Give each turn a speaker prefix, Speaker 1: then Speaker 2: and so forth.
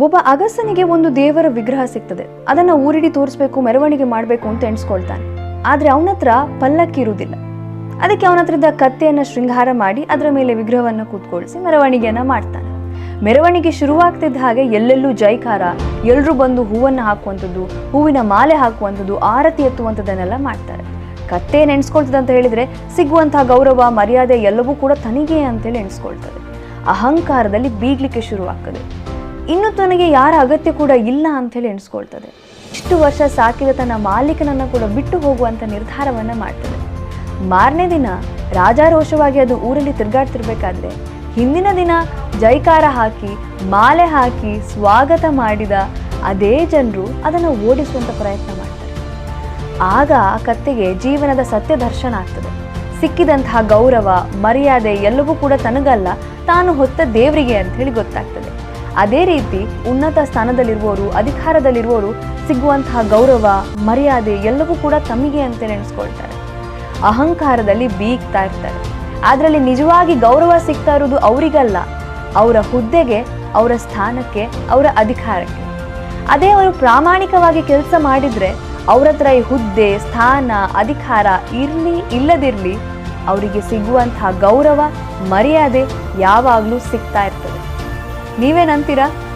Speaker 1: ಒಬ್ಬ ಅಗಸನಿಗೆ ಒಂದು ದೇವರ ವಿಗ್ರಹ ಸಿಗ್ತದೆ. ಅದನ್ನ ಊರಿಡಿ ತೋರಿಸ್ಬೇಕು, ಮೆರವಣಿಗೆ ಮಾಡಬೇಕು ಅಂತ ಎಣಿಸ್ಕೊಳ್ತಾನೆ. ಆದ್ರೆ ಅವನತ್ರ ಪಲ್ಲಕ್ಕಿ ಇರುವುದಿಲ್ಲ. ಅದಕ್ಕೆ ಅವನತ್ರದ ಕತ್ತೆಯನ್ನ ಶೃಂಗಾರ ಮಾಡಿ ಅದರ ಮೇಲೆ ವಿಗ್ರಹವನ್ನು ಕೂತ್ಕೊಳಿಸಿ ಮೆರವಣಿಗೆಯನ್ನ ಮಾಡ್ತಾನೆ. ಮೆರವಣಿಗೆ ಶುರುವಾಗ್ತಿದ್ದ ಹಾಗೆ ಎಲ್ಲೆಲ್ಲೂ ಜೈಕಾರ ಎಲ್ಲರೂ ಬಂದು ಹೂವನ್ನು ಹಾಕುವಂಥದ್ದು, ಹೂವಿನ ಮಾಲೆ ಹಾಕುವಂಥದ್ದು, ಆರತಿ ಎತ್ತುವಂಥದ್ದನ್ನೆಲ್ಲ ಮಾಡ್ತಾರೆ. ಕತ್ತೆ ಅಂತ ಹೇಳಿದ್ರೆ ಸಿಗುವಂತಹ ಗೌರವ, ಮರ್ಯಾದೆ ಎಲ್ಲವೂ ಕೂಡ ತನಿಗೆ ಅಂತೇಳಿ ಎಣಿಸ್ಕೊಳ್ತದೆ. ಅಹಂಕಾರದಲ್ಲಿ ಬೀಗ್ಲಿಕ್ಕೆ ಶುರುವಾಗ್ತದೆ. ಇನ್ನು ತನಗೆ ಯಾರ ಅಗತ್ಯ ಕೂಡ ಇಲ್ಲ ಅಂತೇಳಿ ಎಣಿಸ್ಕೊಳ್ತದೆ. ಇಷ್ಟು ವರ್ಷ ಸಾಕಿದ ತನ್ನ ಮಾಲೀಕನನ್ನು ಕೂಡ ಬಿಟ್ಟು ಹೋಗುವಂಥ ನಿರ್ಧಾರವನ್ನ ಮಾಡ್ತದೆ. ಮಾರನೇ ದಿನ ರಾಜಾರೋಷವಾಗಿ ಅದು ಊರಲ್ಲಿ ತಿರುಗಾಡ್ತಿರ್ಬೇಕಾದ್ರೆ ಹಿಂದಿನ ದಿನ ಜೈಕಾರ ಹಾಕಿ, ಮಾಲೆ ಹಾಕಿ ಸ್ವಾಗತ ಮಾಡಿದ ಅದೇ ಜನರು ಅದನ್ನು ಓಡಿಸುವಂಥ ಪ್ರಯತ್ನ ಮಾಡ್ತಾರೆ. ಆಗ ಆ ಕತ್ತೆಗೆ ಜೀವನದ ಸತ್ಯ ದರ್ಶನ ಆಗ್ತದೆ. ಸಿಕ್ಕಿದಂತಹ ಗೌರವ, ಮರ್ಯಾದೆ ಎಲ್ಲವೂ ಕೂಡ ತನಗಲ್ಲ, ತಾನು ಹೊತ್ತ ದೇವರಿಗೆ ಅಂತ ಹೇಳಿ ಗೊತ್ತಾಗ್ತದೆ. ಅದೇ ರೀತಿ ಉನ್ನತ ಸ್ಥಾನದಲ್ಲಿರುವವರು, ಅಧಿಕಾರದಲ್ಲಿರುವವರು ಸಿಗುವಂತಹ ಗೌರವ, ಮರ್ಯಾದೆ ಎಲ್ಲವೂ ಕೂಡ ತಮಗೆ ಅಂತ ನೆನೆಸ್ಕೊಳ್ತಾರೆ. ಅಹಂಕಾರದಲ್ಲಿ ಬೀಗ್ತಾ ಇರ್ತಾರೆ. ಅದರಲ್ಲಿ ನಿಜವಾಗಿ ಗೌರವ ಸಿಗ್ತಾ ಇರೋದು ಅವರಿಗಲ್ಲ. ಅವರ ಹುದ್ದೆಗೆ, ಅವರ ಸ್ಥಾನಕ್ಕೆ, ಅವರ ಅಧಿಕಾರಕ್ಕೆ. ಅದೇ ಅವರು ಪ್ರಾಮಾಣಿಕವಾಗಿ ಕೆಲಸ ಮಾಡಿದರೆ ಅವ್ರ ಹತ್ರ ಈ ಹುದ್ದೆ, ಸ್ಥಾನ, ಅಧಿಕಾರ ಇರಲಿ, ಇಲ್ಲದಿರಲಿ, ಅವರಿಗೆ ಸಿಗುವಂತಹ ಗೌರವ, ಮರ್ಯಾದೆ ಯಾವಾಗಲೂ ಸಿಗ್ತಾ ಇರ್ತದೆ. ನೀವೇನಂತೀರಾ?